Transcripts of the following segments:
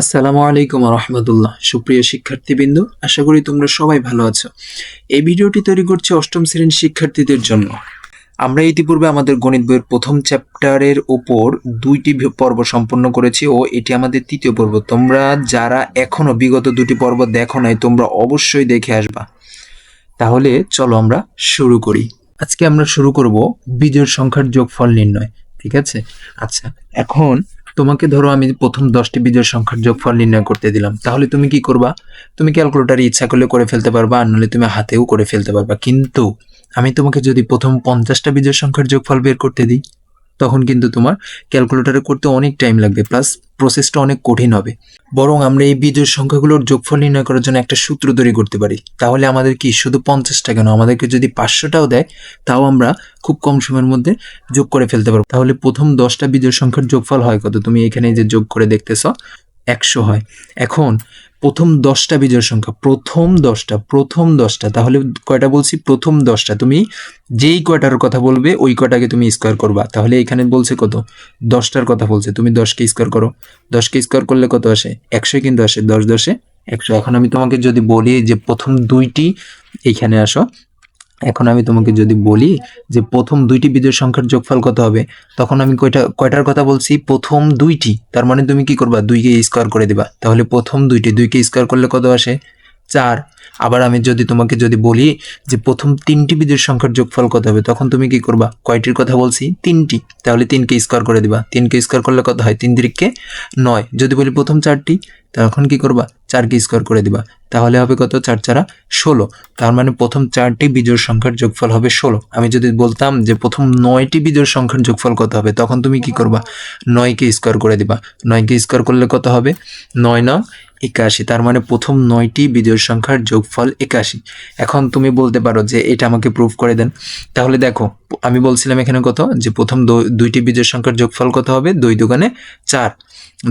আসসালামু আলাইকুম রহমতুল্লাহ সুপ্রিয় শিক্ষার্থীবৃন্দ, আশা করি তোমরা সবাই ভালো আছো। এই ভিডিওটি তৈরি করছি অষ্টম শ্রেণির শিক্ষার্থীদের জন্য। আমরা ইতিপূর্বে আমাদের গণিত বইয়ের প্রথম চ্যাপ্টারের ওপর দুইটি পর্ব সম্পন্ন করেছি ও এটি আমাদের তৃতীয় পর্ব। তোমরা যারা এখনও বিগত দুটি পর্ব দেখো নাই, তোমরা অবশ্যই দেখে আসবা। তাহলে চলো আমরা শুরু করি। আজকে আমরা শুরু করব বীজের সংখ্যার যোগফল নির্ণয়, ঠিক আছে? আচ্ছা এখন তোমাকে ধরো আমি প্রথম দশটি বিজয়ের সংখ্যার যোগফল নির্ণয় করতে দিলাম। তাহলে তুমি কি করবা? তুমি ক্যালকুলেটারে ইচ্ছা করলে করে ফেলতে পারবা, আর নাহলে তুমি হাতেও করে ফেলতে পারবা। কিন্তু আমি তোমাকে যদি প্রথম পঞ্চাশটা বিজয় সংখ্যার যোগফল বের করতে দিই তখন কিন্তু তোমার ক্যালকুলেটারে করতে অনেক টাইম লাগবে প্লাস প্রসেসটা অনেক কঠিন হবে। বরং আমরা এই বীজের সংখ্যাগুলোর যোগফল নির্ণয় করার জন্য একটা সূত্র তৈরি করতে পারি। তাহলে আমাদের কি, শুধু পঞ্চাশটা কেন? আমাদেরকে যদি পাঁচশোটাও দেয়, তাও আমরা খুব কম সময়ের মধ্যে যোগ করে ফেলতে পারব। তাহলে প্রথম দশটা বীজের সংখ্যার যোগফল হয় কত? তুমি এখানে যে যোগ করে দেখতেছ, একশো হয়। এখন প্রথম দশটা বিজয় সংখ্যা, প্রথম দশটা প্রথম দশটা, তাহলে কয়টা বলছি? প্রথম দশটা, তুমি যেই কয়টার কথা বলবে, ওই কয়টাকে তুমি স্কোয়ার করবা। তাহলে এখানে বলছে কত? দশটার কথা বলছে, তুমি দশকে স্কোয়ার করো। দশকে স্কোয়ার করলে কত আসে? একশোই কিন্তু আসে, দশ দশে একশো। এখন আমি তোমাকে যদি বলি যে প্রথম দুইটি এইখানে আসো এখন আমি তোমাকে যদি বলি যে প্রথম দুইটি বীজের সংখ্যার যোগফল কত হবে, তখন আমি কয়টা, কয়টার কথা বলছি? প্রথম দুইটি, তার মানে তুমি কি করবা? দুইকে স্কোয়ার করে দিবা। তাহলে প্রথম দুইটি, দুইকে স্কোয়ার করলে কত আসে? চার। আবার আমি যদি তোমাকে যদি বলি যে প্রথম তিনটি বীজের সংখ্যার যোগফল কত হবে, তখন তুমি কি করবা? কয়টির কথা বলছি? তিনটি। তাহলে তিনকে স্কোয়ার করে দিবা। তিনকে স্কোয়ার করলে কত হয়? তিন দিকে নয়। যদি বলি প্রথম চারটি, তখন কি করবা? চারকে স্কোয়ার করে দিবা। তাহলে হবে কত? চার চারা ষোলো। তার মানে প্রথম চারটি বিজোড় সংখ্যার যোগফল হবে ষোলো। আমি যদি বলতাম যে প্রথম নয়টি বিজোড় সংখ্যার যোগফল কত হবে, তখন তুমি কি করবা? নয়কে স্কোয়ার করে দিবা। নয়কে স্কোয়ার করলে কত হবে? নয় নং একাশি, তার মানে প্রথম নয়টি বিজোড় সংখ্যার যোগফল একাশি। এখন তুমি বলতে পারো যে এটা আমাকে প্রুফ করে দেন। তাহলে দেখো, আমি বলছিলাম এখানে কত? যে প্রথম দুইটি বিজোড় সংখ্যার যোগফল কত হবে? দুই দোকানে চার।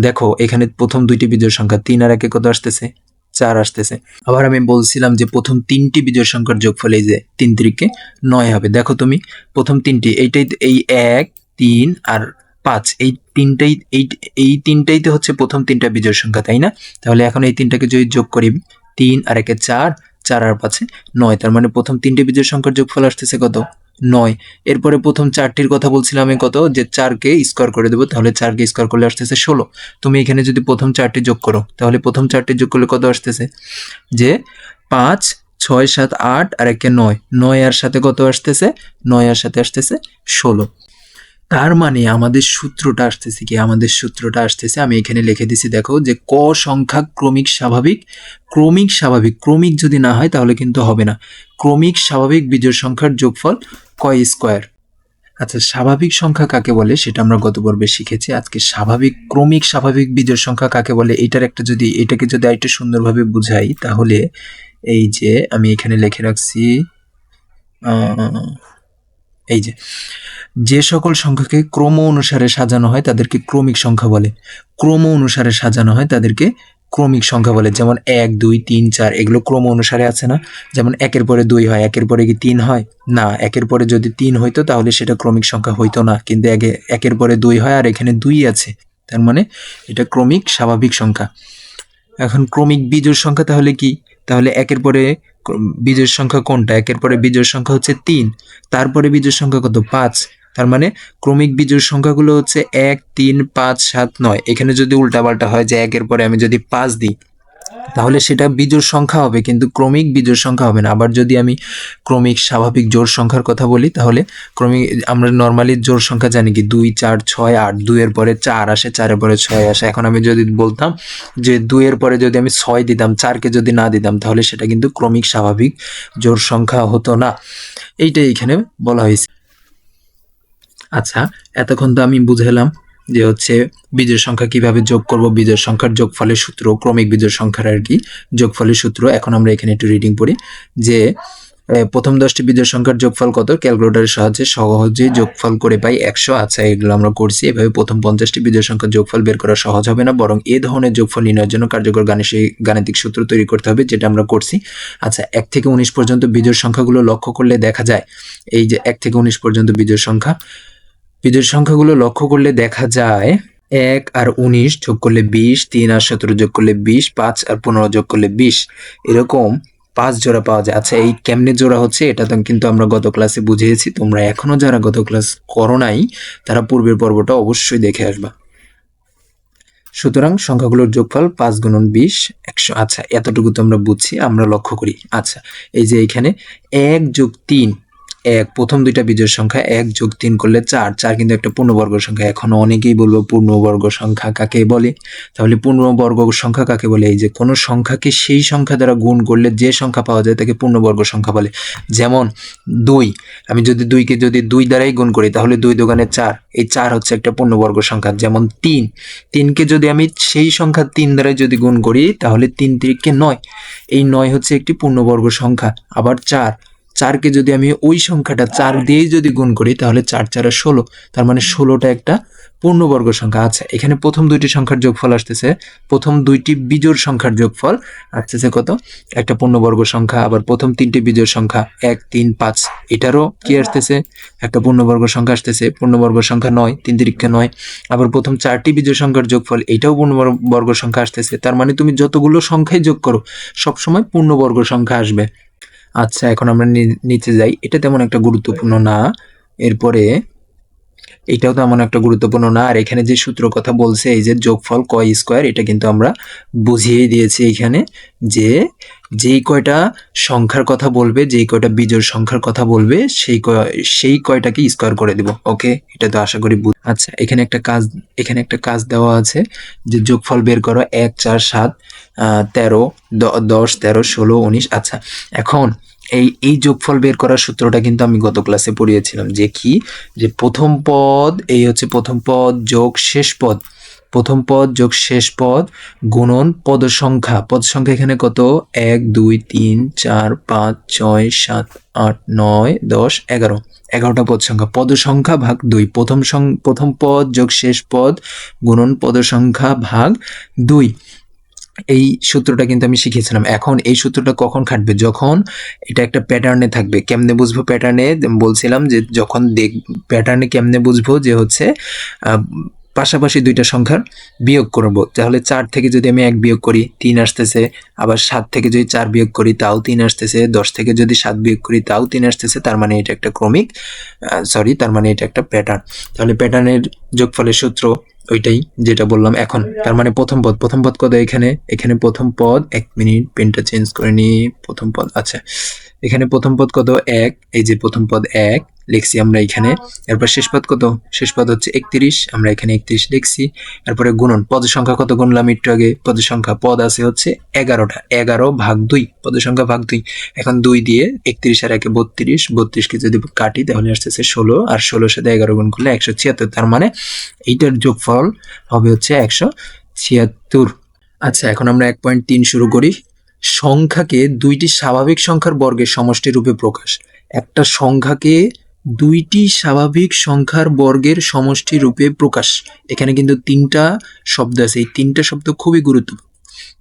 দেখো, এখানে প্রথম দুইটি বিজোড় সংখ্যা তিন আর একে কত আসতেছে? চার আসতেছে। আবার আমি বলছিলাম যে প্রথম তিনটি বিজোড় সংখ্যার যোগফল এই যে তিন তিরিকে নয় হবে। দেখো তুমি, প্রথম তিনটি, এইটাই এই এক, তিন আর পাঁচ, এই তিনটাই, এই এই তিনটাই তো হচ্ছে প্রথম তিনটা বিজোড় সংখ্যা, তাই না? তাহলে এখন এই তিনটাকে যদি যোগ করি, তিন আর একে চার চার আর পাঁচে নয়, তার মানে প্রথম তিনটে বিজোড় সংখ্যার যোগফল আসতেছে কত? নয়। এরপরে প্রথম চারটির কথা বলছিলাম আমি কত? যে চারকে স্কোয়ার করে দেবো, তাহলে চারকে স্কোয়ার করলে আসতেছে ষোলো। তুমি এখানে যদি প্রথম চারটি যোগ করো, তাহলে প্রথম চারটি যোগ করলে কত আসতেছে? যে পাঁচ, ছয়, সাত, আট আর একে নয়। নয় আর সাথে কত আসতেছে? নয় আর সাথে আসতেছে ষোলো। তার মানে আমাদের সূত্রটা আসতেছে কি? আমাদের সূত্রটা আসতেছে, আমি এখানে লিখে দিছি, দেখো যে ক সংখ্যা ক্রমিক স্বাভাবিক ক্রমিক স্বাভাবিক, ক্রমিক যদি না হয় তাহলে কিন্তু হবে না। ক্রমিক স্বাভাবিক বিজোড় সংখ্যার যোগফল কয় স্কোয়ার। আচ্ছা স্বাভাবিক সংখ্যা কাকে বলে? সেটা আমরা গত পর্বে শিখেছি। আজকে স্বাভাবিক, ক্রমিক স্বাভাবিক বিজোড় সংখ্যা কাকে বলে? এটার একটা যদি, এটাকে যদি আরেকটু সুন্দরভাবে বুঝাই, তাহলে এই যে আমি এখানে লিখে রাখছি এই যে যে সকল সংখ্যাকে ক্রম অনুসারে সাজানো হয় তাদেরকে ক্রমিক সংখ্যা বলে। ক্রম অনুসারে সাজানো হয় তাদেরকে ক্রমিক সংখ্যা বলে। যেমন এক, দুই, তিন, চার, এগুলো ক্রম অনুসারে আছে না? যেমন একের পরে দুই হয়, একের পরে কি তিন হয়? না, একের পরে যদি তিন হইতো তাহলে সেটা ক্রমিক সংখ্যা হইতো না। কিন্তু একে, একের পরে দুই হয় আর এখানে দুই আছে। তার মানে এটা ক্রমিক স্বাভাবিক সংখ্যা। এখন ক্রমিক বীজোড় সংখ্যা তাহলে কি? তাহলে একের পরে বীজের সংখ্যা কোনটা? একের পরে বীজের সংখ্যা হচ্ছে তিন, তারপরে বীজের সংখ্যা কত? পাঁচ। তার মানে ক্রমিক বীজের সংখ্যাগুলো হচ্ছে এক, তিন, পাঁচ, সাত, নয়। এখানে যদি উল্টাপাল্টা হয় যে একের পরে আমি যদি পাঁচ দিই তাহলে সেটা বিজোড় সংখ্যা হবে, কিন্তু ক্রমিক বিজোড় সংখ্যা হবে না। আবার যদি আমি ক্রমিক স্বাভাবিক জোড় সংখ্যার কথা বলি, তাহলে ক্রমিক, আমরা নর্মালি জোড় সংখ্যা জানি কি, দুই, চার, ছয়, আট, দুইয়ের পরে চার আসে, চারের পরে ছয় আসে। এখন আমি যদি বলতাম যে দুইয়ের পরে যদি আমি ছয় দিতাম, চারকে যদি না দিতাম, তাহলে সেটা কিন্তু ক্রমিক স্বাভাবিক জোড় সংখ্যা হতো না। এইটাই এখানে বলা হয়েছে। আচ্ছা এতক্ষণ তো আমি বুঝালাম যে হচ্ছে বীজের সংখ্যা কীভাবে যোগ করব বীজের সংখ্যার যোগফলের সূত্র, ক্রমিক বীজের সংখ্যার আর কি, যোগফলের সূত্র। এখন আমরা এখানে একটু রিডিং পড়ি যে প্রথম দশটি বীজের সংখ্যার যোগফল কত? ক্যালকুলেটরের সাহায্যে সহজেই যোগফল করে পাই একশো। আচ্ছা এগুলো আমরা করছি। এভাবে প্রথম পঞ্চাশটি বীজের সংখ্যার যোগফল বের করা সহজ হবে না, বরং এ ধরনের যোগফল নির্ণয়ের জন্য কার্যকর গাণিতিক গাণিতিক সূত্র তৈরি করতে হবে, যেটা আমরা করছি। আচ্ছা এক থেকে উনিশ পর্যন্ত বীজের সংখ্যাগুলো লক্ষ্য করলে দেখা যায়, এই যে এক থেকে উনিশ পর্যন্ত বীজের সংখ্যা বীজের সংখ্যাগুলো লক্ষ্য করলে দেখা যায় এক আর উনিশ যোগ করলে বিশ, তিন আর সতেরো যোগ করলে বিশ, পাঁচ আর পনেরো যোগ করলে বিশ। এরকম পাঁচ জোড়া পাওয়া যায়। আচ্ছা এই কেমনে জোড়া হচ্ছে এটা তো কিন্তু আমরা গত ক্লাসে বুঝিয়েছি। তোমরা এখনও যারা গত ক্লাস করো নাই, তারা পূর্বের পর্বটা অবশ্যই দেখে আসবা। সুতরাং সংখ্যাগুলোর যোগফল পাঁচ গুণন বিশ, একশো। আচ্ছা এতটুকু তো আমরা বুঝছি, আমরা লক্ষ্য করি। আচ্ছা এই যে এখানে এক যোগ তিন এক, প্রথম দুইটা বিজোড় সংখ্যা এক যোগ তিন করলে চার। চার কিন্তু একটা পূর্ণবর্গ সংখ্যা। এখন অনেকেই বলব পূর্ণবর্গ সংখ্যা কাকে বলে? তাহলে পূর্ণবর্গ সংখ্যা কাকে বলে? এই যে কোনো সংখ্যাকে সেই সংখ্যা দ্বারা গুণ করলে যে সংখ্যা পাওয়া যায় তাকে পূর্ণবর্গ সংখ্যা বলে। যেমন দুই, আমি যদি দুইকে যদি দুই দ্বারাই গুণ করি তাহলে দুই দোকানে চার। এই চার হচ্ছে একটা পূর্ণবর্গ সংখ্যা। যেমন তিন, তিনকে যদি আমি সেই সংখ্যা তিন দ্বারাই যদি গুণ করি তাহলে তিন তিরিককে নয়। এই নয় হচ্ছে একটি পূর্ণবর্গ সংখ্যা। আবার চার চারকে যদি আমি ওই সংখ্যাটা চার দিয়েই যদি গুণ করি তাহলে চার চারে ষোলো। তার মানে ষোলোটা একটা পূর্ণবর্গ সংখ্যা আচ্ছা এখানে প্রথম দুইটি সংখ্যার যোগফল আসতেছে। প্রথম দুইটি বিজোড় সংখ্যার যোগফল আসতেছে কত? একটা পূর্ণবর্গ সংখ্যা আবার প্রথম তিনটি বিজোড় সংখ্যা এক তিন পাঁচ এটারও কি আসতেছে? একটা পূর্ণবর্গ সংখ্যা আসতেছে। পূর্ণবর্গ সংখ্যা নয় তিন তিরিক্ষা নয়। আবার প্রথম চারটি বিজোড় সংখ্যার যোগফল এটাও পূর্ণবর্গ সংখ্যা আসতেছে। তার মানে তুমি যতগুলো সংখ্যাই যোগ করো সবসময় পূর্ণবর্গ সংখ্যা আসবে। আচ্ছা এখন আমরা নিচে যাই। এটা তেমন একটা গুরুত্বপূর্ণ না। এরপরে, এটাও তেমন একটা গুরুত্বপূর্ণ না। আর এখানে যে সূত্র কথা বলছে, এই যে যোগফল কয় স্কোয়ার, এটা কিন্তু আমরা বুঝিয়ে দিয়েছি এখানে যে যেই কয়টা সংখ্যার কথা বলবে, যেই কয়টা বিজোড় সংখ্যার কথা বলবে, সেই কয়- সেই কয়টাকে স্কোয়ার করে দিব। ওকে? এটা তো আশা করি আচ্ছা এখানে একটা কাজ, এখানে একটা কাজ দেওয়া আছে যে যোগফল বের করো এক, চার, সাত। তেরো দশ, তেরো, ষোলো, উনিশ আচ্ছা। এখন এই এই যোগফল বের করার সূত্রটা কিন্তু আমি গত ক্লাসে পড়িয়েছিলাম যে কি? যে প্রথম পদ, এই হচ্ছে প্রথম পদ যোগ শেষ পদ। প্রথম পদ যোগ শেষ পদ গুণন পদ সংখ্যা পদ সংখ্যা এখানে কত? এক, দুই, তিন, চার, পাঁচ, ছয়, সাত, আট, নয়, দশ, এগারো। এগারোটা পদ সংখ্যা পদ সংখ্যা ভাগ দুই। প্রথম প্রথম পদ যোগ শেষ পদ গুণন পদ সংখ্যা ভাগ দুই। এই সূত্রটা কিন্তু আমি শিখেছিলাম এখন এই সূত্রটা কখন খাটবে? যখন এটা একটা প্যাটার্নে থাকবে। কেমনে বুঝব প্যাটার্নে বলছিলাম যে যখন দেখ প্যাটার্নে কেমনে বুঝব যে হচ্ছে পাশাপাশি দুইটা সংখ্যার বিয়োগ করব। তাহলে চার থেকে যদি আমি এক বিয়োগ করি, তিন আসতেছে। আবার সাত থেকে যদি চার বিয়োগ করি, তাও তিন আসতেছে। দশ থেকে যদি সাত বিয়োগ করি, তাও তিন আসতেছে। তার মানে এটা একটা ক্রমিক সরি তার মানে এটা একটা প্যাটার্ন তাহলে প্যাটার্নের যোগফলের সূত্র ওইটাই যেটা বললাম এখন। তার মানে প্রথম পদ প্রথম পদ কত এখানে? এখানে প্রথম পদ, এক মিনিট, পেনটা চেঞ্জ করে নি, প্রথম পদ আচ্ছা। এখানে প্রথম পদ কত? এক, এই যে প্রথম পদ এক লিখছি আমরা এখানে। এরপর শেষ পদ কত? শেষ পদ হচ্ছে একত্রিশ, আমরা এখানে একত্রিশ লিখছি। এরপরে গুণন পদ সংখ্যা কত গুনলাম একটু আগে? পদ সংখ্যা পদ আছে হচ্ছে এগারোটা। এগারো ভাগ দুই পদ সংখ্যা ভাগ দুই। এখন দুই দিয়ে একত্রিশ আর একে বত্রিশ, বত্রিশকে যদি কাটি তাহলে আসতেছে ষোলো, আর ষোলোর সাথে এগারো গুণ করলে একশো ছিয়াত্তর। তার মানে এইটার যোগফল হবে হচ্ছে একশো ছিয়াত্তর। আচ্ছা এখন আমরা এক পয়েন্ট তিন শুরু করি। সংখ্যাকে দুইটি স্বাভাবিক সংখ্যার বর্গের সমষ্টি রূপে প্রকাশ। একটা সংখ্যাকে দুইটি স্বাভাবিক সংখ্যার বর্গের সমষ্টি রূপে প্রকাশ। এখানে কিন্তু তিনটা শব্দ আছে। এই তিনটা শব্দ খুবই গুরুত্বপূর্ণ।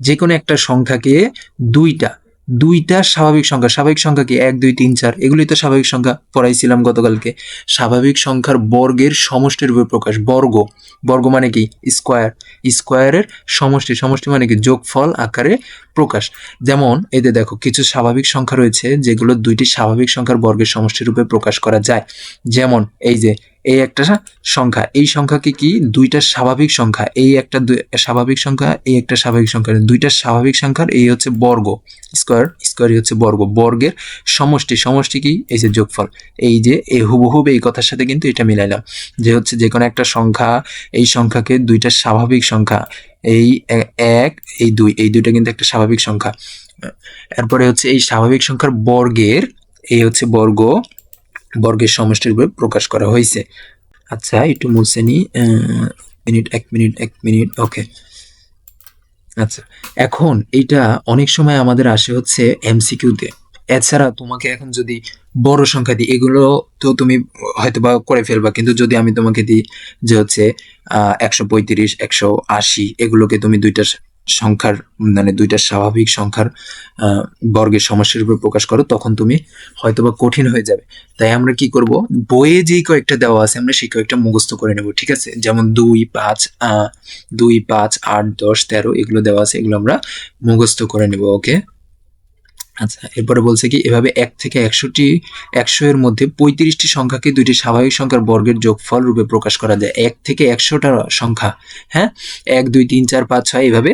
যে কোনো একটা সংখ্যাকে দুইটা দুইটা স্বাভাবিক সংখ্যা। স্বাভাবিক সংখ্যা কি? এক, দুই, তিন, চার। এগুলোই তো স্বাভাবিক সংখ্যা পড়াইছিলাম গতকালকে। স্বাভাবিক সংখ্যার বর্গের সমষ্টির রূপে প্রকাশ। বর্গ। বর্গ মানে কি? স্কোয়ার। স্কোয়ারের সমষ্টি। সমষ্টি মানে কি? যোগফল আকারে প্রকাশ। যেমন এতে দেখো, কিছু স্বাভাবিক সংখ্যা রয়েছে যেগুলো দুইটি স্বাভাবিক সংখ্যার বর্গের সমষ্টি রূপে প্রকাশ করা যায়। যেমন, এই যে এই একটা সংখ্যা। এই সংখ্যাকে কি? দুইটা স্বাভাবিক সংখ্যা। এই একটা স্বাভাবিক সংখ্যা, এই একটা স্বাভাবিক সংখ্যা। দুইটা স্বাভাবিক সংখ্যার, এই হচ্ছে বর্গ। স্কোয়ার, স্কোয়ারই হচ্ছে বর্গ। বর্গের সমষ্টি সমষ্টি কি? এই যে যোগফল। এই যে, এই হুবহুব এই কথার সাথে কিন্তু এটা মিলাইলাম। যে হচ্ছে যে কোনো একটা সংখ্যা, এই সংখ্যাকে দুইটা স্বাভাবিক সংখ্যা। এই এক, এই দুই, এই দুইটা কিন্তু একটা স্বাভাবিক সংখ্যা। এরপরে হচ্ছে এই স্বাভাবিক সংখ্যার বর্গের, এই হচ্ছে বর্গ। বর্গের সমষ্টির রূপে প্রকাশ করা হয়েছে। আচ্ছা একটু মুছে নি মিনিট, এক মিনিট এক মিনিট, ওকে। আচ্ছা এখন এটা অনেক সময় আমাদের আসে হচ্ছে এমসিকিউতে। এছাড়া তোমাকে এখন যদি বড় সংখ্যা দিই, এগুলো তো তুমি হয়তো বা করে ফেলবা, কিন্তু যদি আমি তোমাকে দিই যে হচ্ছে একশো পঁয়ত্রিশ, একশো আশি, এগুলোকে তুমি দুইটা সংখ্যার মানে দুইটা স্বাভাবিক সংখ্যার বর্গের সমস্যার উপর প্রকাশ করো, তখন তুমি হয়তোবা কঠিন হয়ে যাবে। তাই আমরা কি করব? বইয়ে যেই কয়েকটা দেওয়া আছে, আমরা সেই কয়েকটা মুখস্থ করে নেব, ঠিক আছে? যেমন দুই, পাঁচ দুই, পাঁচ, আট, দশ, তেরো, এগুলো দেওয়া আছে, এগুলো আমরা মুখস্থ করে নেব ওকে আচ্ছা এরপরে বলছে কি, এভাবে এক থেকে একশোটি, একশো এর মধ্যে পঁয়ত্রিশটি সংখ্যাকে দুইটি স্বাভাবিক সংখ্যার বর্গের যোগফল রূপে প্রকাশ করা যায়। এক থেকে একশোটা সংখ্যা হ্যাঁ? এক, দুই, তিন, চার, পাঁচ, ছয়, এভাবে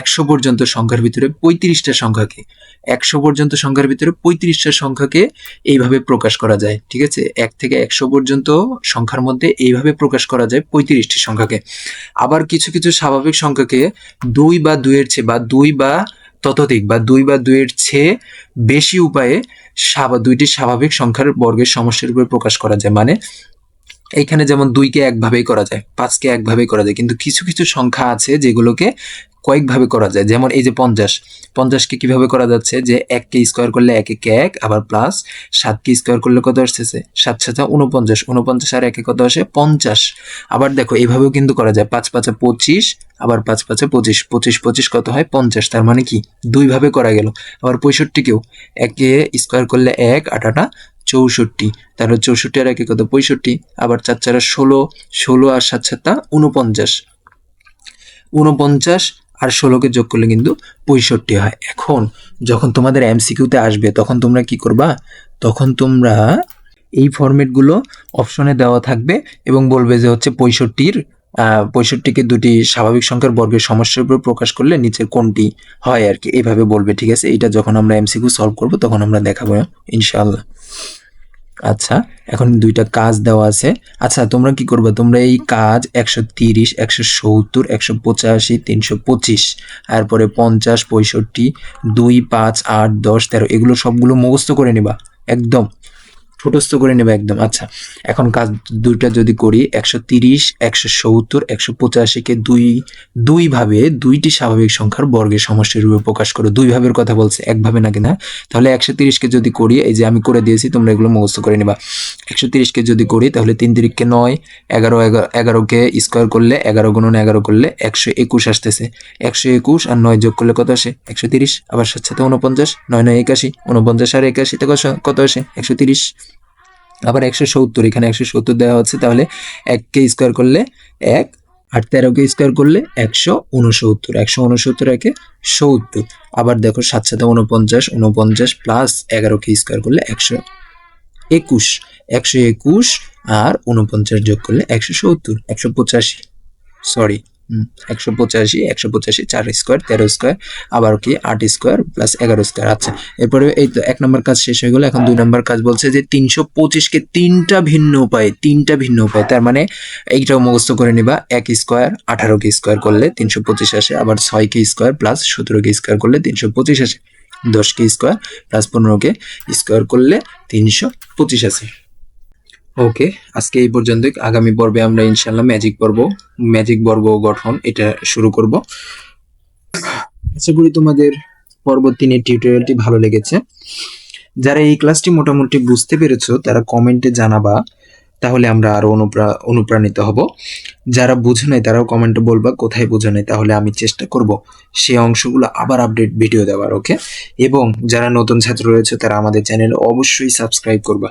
একশো পর্যন্ত সংখ্যার ভিতরে পঁয়ত্রিশটা সংখ্যাকে, একশো পর্যন্ত সংখ্যার ভিতরে পঁয়ত্রিশটা সংখ্যাকে এইভাবে প্রকাশ করা যায়, ঠিক আছে? এক থেকে একশো পর্যন্ত সংখ্যার মধ্যে এইভাবে প্রকাশ করা যায় পঁয়ত্রিশটি সংখ্যাকে। আবার কিছু কিছু স্বাভাবিক সংখ্যাকে দুই বা দুইয়ের চেয়ে বা দুই বা ততোধিক বা দুই বা দুইয়ের চেয়ে বেশি উপায়ে দুইটি স্বাভাবিক সংখ্যার বর্গের সমস্যার উপরে প্রকাশ করা যায়। মানে এইখানে যেমন দুইকে একভাবেই করা যায় পাঁচকে একভাবেই করা যায়, কিন্তু কিছু কিছু সংখ্যা আছে যেগুলোকে কয়েকভাবে করা যায়। যেমন এই যে পঞ্চাশ, পঞ্চাশকে কীভাবে করা যাচ্ছে যে এককে স্কোয়ার করলে এক একে এক, আবার প্লাস সাতকে স্কোয়ার করলে কত আসতেছে? সাত সাথে উনপঞ্চাশ উনপঞ্চাশ আর একে কত আসে? পঞ্চাশ। আবার দেখো, এইভাবেও কিন্তু করা যায়। পাঁচ, পাঁচা পঁচিশ, আবার পাঁচ, পাঁচে পঁচিশ পঁচিশ পঁচিশ কত হয়? পঞ্চাশ। তার মানে কি? দুইভাবে করা গেল। আবার পঁয়ষট্টিকেও। একে স্কোয়ার করলে এক, আটাটা চৌষট্টি, তাহলে চৌষট্টি আর একে কত? পঁয়ষট্টি, আবার চার চারা ষোলো ষোলো আর সাত সাতটা উনপঞ্চাশ উনপঞ্চাশ আর ষোলোকে যোগ করলে কিন্তু পঁয়ষট্টি হয়। এখন যখন তোমাদের এমসিকিউতে আসবে, তখন তোমরা কি করবা? তখন তোমরা এই ফরম্যাটগুলো অপশনে দেওয়া থাকবে এবং বলবে যে হচ্ছে পঁয়ষট্টির পঁয়ষট্টিকে দুটি স্বাভাবিক সংখ্যার বর্গের সমস্যার উপর প্রকাশ করলে নিচের কোনটি হয় আর কি? এইভাবে বলবে, ঠিক আছে? এটা যখন আমরা এমসিকিউ সলভ করব, তখন আমরা দেখাবো ইনশাল্লাহ আচ্ছা এখন দুইটা কাজ দেওয়া আছে। আচ্ছা তোমরা কি করবে? তোমরা এই কাজ একশো তিরিশ, একশো সত্তর, একশো পঁচাশি, তিনশো পঁচিশ, তারপরে পঞ্চাশ, পঁয়ষট্টি, দুই, পাঁচ, আট, দশ, তেরো, এগুলো সবগুলো মুখস্থ করে নিবা। একদম। ঠোঁটস্থ করে নেবে একদম। আচ্ছা এখন কাজ দুইটা যদি করি, একশো তিরিশ, একশো সত্তর, একশো পঁচাশিকে দুই দুইভাবে দুইটি স্বাভাবিক সংখ্যার বর্গের সমষ্টির রূপে প্রকাশ করো। দুই ভাবের কথা বলছে একভাবে নাকি না? তাহলে একশো তিরিশকে যদি করি, এই যে আমি করে দিয়েছি, তোমরা এগুলো মুখস্থ করে নিবা। একশো তিরিশকে যদি করি, তাহলে তিন তিরিখকে নয়, এগারো এগারো এগারোকে স্কোয়ার করলে এগারো গুণন এগারো করলে একশো একুশ আসতেছে। একশো একুশ আর নয় যোগ করলে কত আসে? একশো তিরিশ, আবার সাথে উনপঞ্চাশ নয় নয় একাশি উনপঞ্চাশ আর একাশিতে কত আসে? একশো তিরিশ। আবার একশো সত্তর, এখানে একশো সত্তর দেওয়া হচ্ছে, তাহলে এককে স্কোয়ার করলে এক, আর তেরোকে স্কোয়ার করলে একশো উনসত্তর একশো উনসত্তর একে সত্তর। আবার দেখো সাত সাথে উনপঞ্চাশ উনপঞ্চাশ প্লাস এগারোকে স্কোয়ার করলে একশো একুশ একশো একুশ আর উনপঞ্চাশ যোগ করলে একশো সত্তর, একশো পঁচাশি সরি একশো পঁচাশি একশো পঁচাশি, চার স্কোয়ার, তেরো স্কোয়ার, আবার কি আট স্কোয়ার প্লাস এগারো স্কোয়ার আচ্ছা। এরপরে এই তো এক নম্বর কাজ শেষ হয়ে গেল, এখন দুই নম্বর কাজ বলছে যে তিনশো পঁচিশকে তিনটা ভিন্ন উপায়ে, তিনটা ভিন্ন উপায়ে, তার মানে এইটাও মুখস্থ করে নিবা, এক স্কোয়ার আঠারোকে স্কোয়ার করলে তিনশো পঁচিশ আসে, আবার ছয়কে স্কোয়ার প্লাস সতেরোকে স্কোয়ার করলে তিনশো পঁচিশ আসে দশকে স্কোয়ার প্লাস পনেরোকে স্কোয়ার করলে তিনশো পঁচিশ আসে। ওকে আজকে এই পর্যন্ত আগামী পর্বে আমরা ইনশাল্লাহ ম্যাজিক পর্ব ম্যাজিক বর্গ গঠন এটা শুরু করব। আশা করি তোমাদের পর্ব তিনের টিউটোরিয়ালটি ভালো লেগেছে। যারা এই ক্লাসটি মোটামুটি বুঝতে পেরেছ, তারা কমেন্টে জানাবা, তাহলে আমরা আরও অনুপ্রা, অনুপ্রাণিত হব। যারা বুঝে নাই, তারাও কমেন্টে বলবা, কোথায় বুঝে নাই, তাহলে আমি চেষ্টা করব সেই অংশগুলো আবার আপডেট ভিডিও দেওয়ার ওকে এবং যারা নতুন ছাত্র রয়েছে, তারা আমাদের চ্যানেল অবশ্যই সাবস্ক্রাইব করবা।